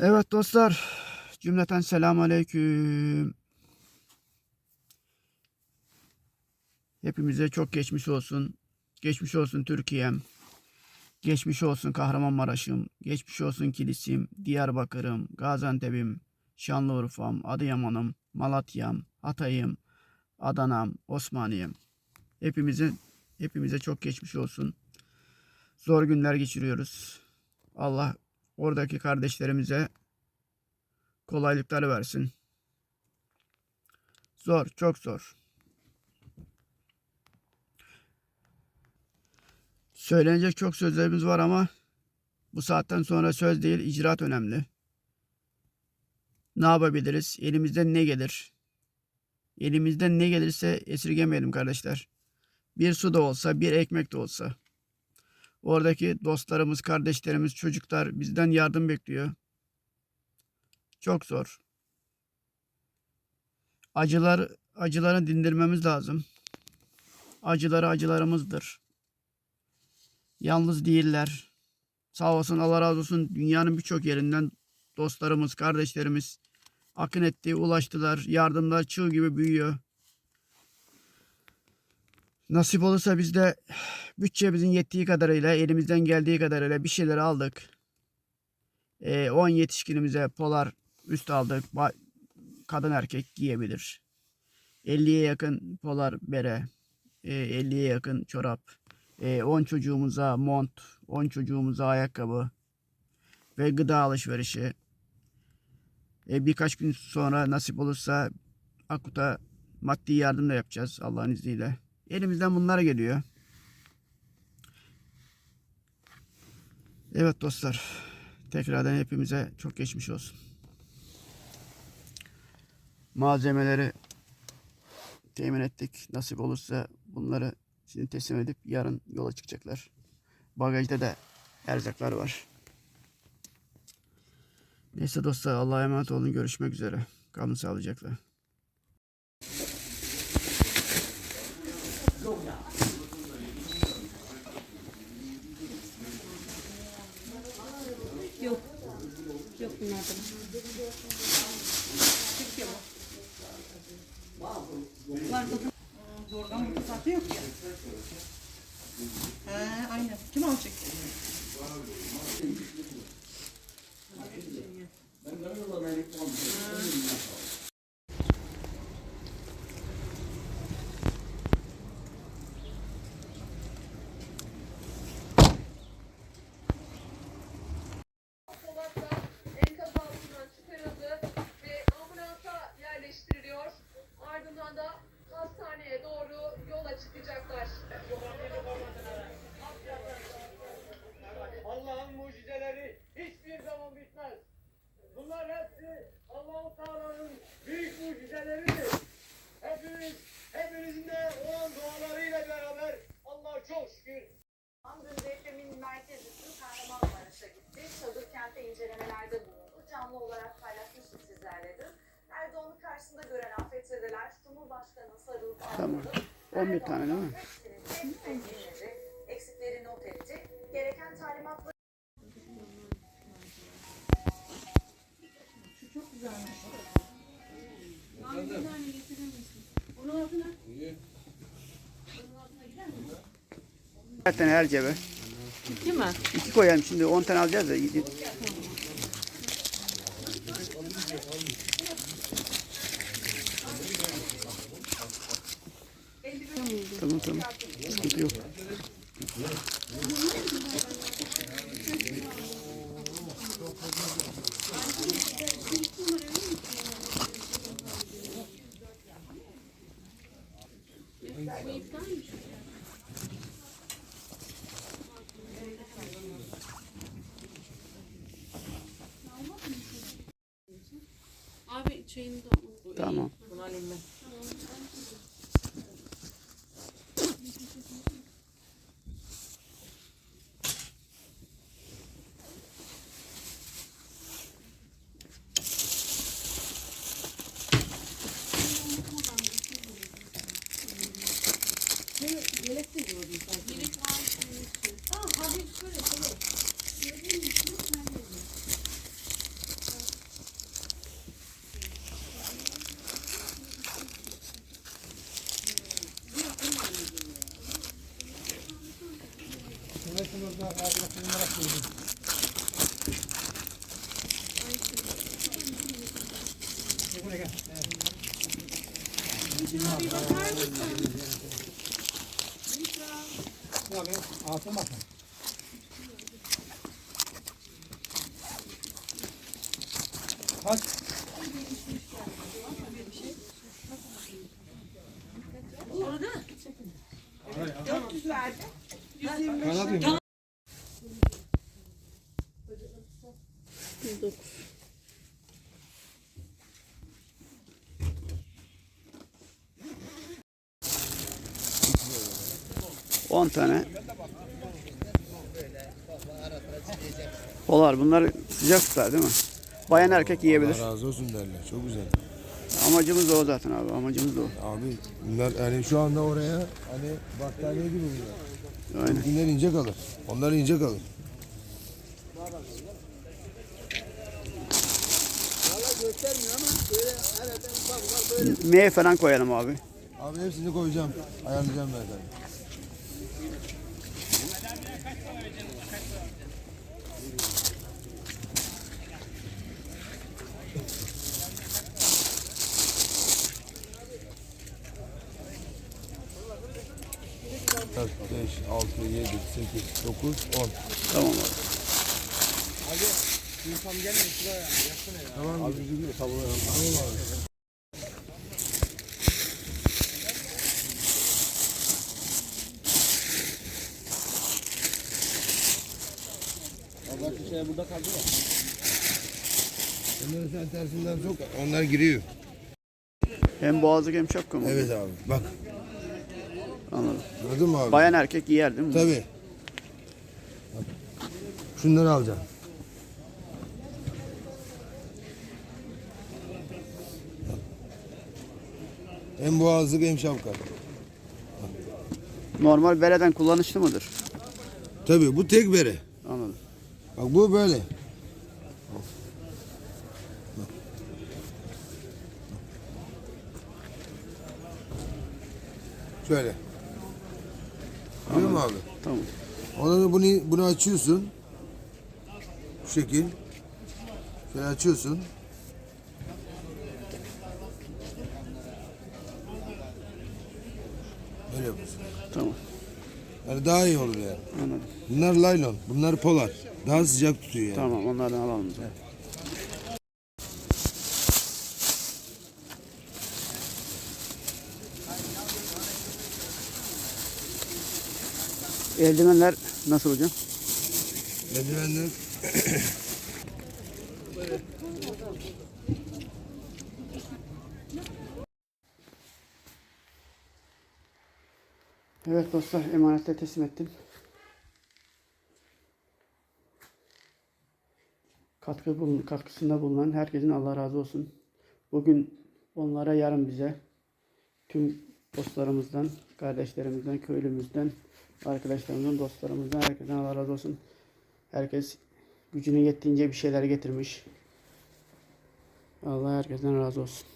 Evet dostlar, cümleten selamun aleyküm. Hepimize çok geçmiş olsun. Geçmiş olsun Türkiye'm. Geçmiş olsun Kahramanmaraş'ım. Geçmiş olsun Kilis'im, Diyarbakır'ım, Gaziantep'im, Şanlıurfa'm, Adıyaman'ım, Malatya'm, Hatay'ım, Adana'm, Osmaniye'm. Hepimizin hepimize çok geçmiş olsun. Zor günler geçiriyoruz. Allah oradaki kardeşlerimize kolaylıklar versin. Zor, çok zor. Söylenecek çok sözlerimiz var ama bu saatten sonra söz değil, icraat önemli. Ne yapabiliriz? Elimizden ne gelir? Elimizden ne gelirse esirgemeyelim kardeşler. Bir su da olsa, bir ekmek de olsa. Oradaki dostlarımız, kardeşlerimiz, çocuklar bizden yardım bekliyor. Çok zor. Acılar, acıları dindirmemiz lazım. Acıları acılarımızdır. Yalnız değiller. Sağ olsun Allah razı olsun dünyanın birçok yerinden dostlarımız, kardeşlerimiz akın etti, ulaştılar. Yardımlar çığ gibi büyüyor. Nasip olursa biz de bütçemizin yettiği kadarıyla, elimizden geldiği kadarıyla bir şeyler aldık. Ee, 10 yetişkinimize polar üst aldık. Kadın erkek giyebilir. 50'ye yakın polar bere, e, 50'ye yakın çorap, e, 10 çocuğumuza mont, 10 çocuğumuza ayakkabı ve gıda alışverişi. E, birkaç gün sonra nasip olursa Akut'a maddi yardım da yapacağız Allah'ın izniyle. Elimizden bunlar geliyor. Evet dostlar. Tekrardan hepimize çok geçmiş olsun. Malzemeleri temin ettik. Nasip olursa bunları şimdi teslim edip yarın yola çıkacaklar. Bagajda da erzaklar var. Neyse dostlar Allah'a emanet olun. Görüşmek üzere. Kalın sağlıcakla. Yok. Yok bunlardan. Türkiye mi? Mucizeleridir. Hepimiz, hepimizin de o an dualarıyla beraber Allah'a çok şükür Andın depremin merkezi Su Kahramanmaraş'a gitti. Çadır kente incelemelerde bulundu. Canlı olarak paylaşmıştık sizlerle de. Erdoğan'ı karşısında gören afetzedeler Cumhurbaşkanı'na sarılıp Tamam. ağladı. 11 tane değil mi? Hepsinin tek tek dinledi. Eksikleri not etti. Gereken talimatları Bir tane her cebe. Değil mi? İki koyalım şimdi 10 tane alacağız da. Tamam tamam. Sıkıntı yok. Abi çayını da Tamam. Bunu alayım ben. On tane. Polar bunlar sıcak tutar değil mi? Bayan erkek yiyebilir. Allah razı olsun derler. Çok güzel. Amacımız da o zaten abi. Amacımız da o. Abi bunlar yani şu anda oraya hani battaniye gibi bunlar. Aynen. Bunlar ince kalır. Onlar ince kalır. Meyve falan koyalım abi. Abi hepsini koyacağım. Ayarlayacağım ben Dört, beş, altı, yedi, sekiz, dokuz, on. Tamam abi. Tamam abi. Tamam abi. Onları sen tersinden sok. Onlar giriyor. Hem boğazlık hem şapka mı? Evet abi. Bak. Anladım. Gördün mü abi? Bayan erkek yer değil mi? Tabii. Şunları alacaksın. Hem boğazlık hem şapka. Normal bereden kullanışlı mıdır? Tabii bu tek bere. Anladım. Bak bu böyle. Şöyle. Görüyor musun abi? Tamam. Ondan sonra bunu, bunu açıyorsun. Şu şekil. Şöyle açıyorsun. Böyle yapıyorsun. Tamam. Yani daha iyi olur yani. Anladım. Bunlar laylon, bunlar polar. Daha sıcak tutuyor yani. Tamam onlardan alalım. o Eldivenler nasıl hocam? Eldivenler Evet dostlar emanetle teslim ettim. Katkı bulun, katkısında bulunan herkesin Allah razı olsun. Bugün onlara yarın bize tüm dostlarımızdan, kardeşlerimizden, köylümüzden, arkadaşlarımızdan, dostlarımızdan herkesten Allah razı olsun. Herkes gücüne yettiğince bir şeyler getirmiş. Allah herkesten razı olsun.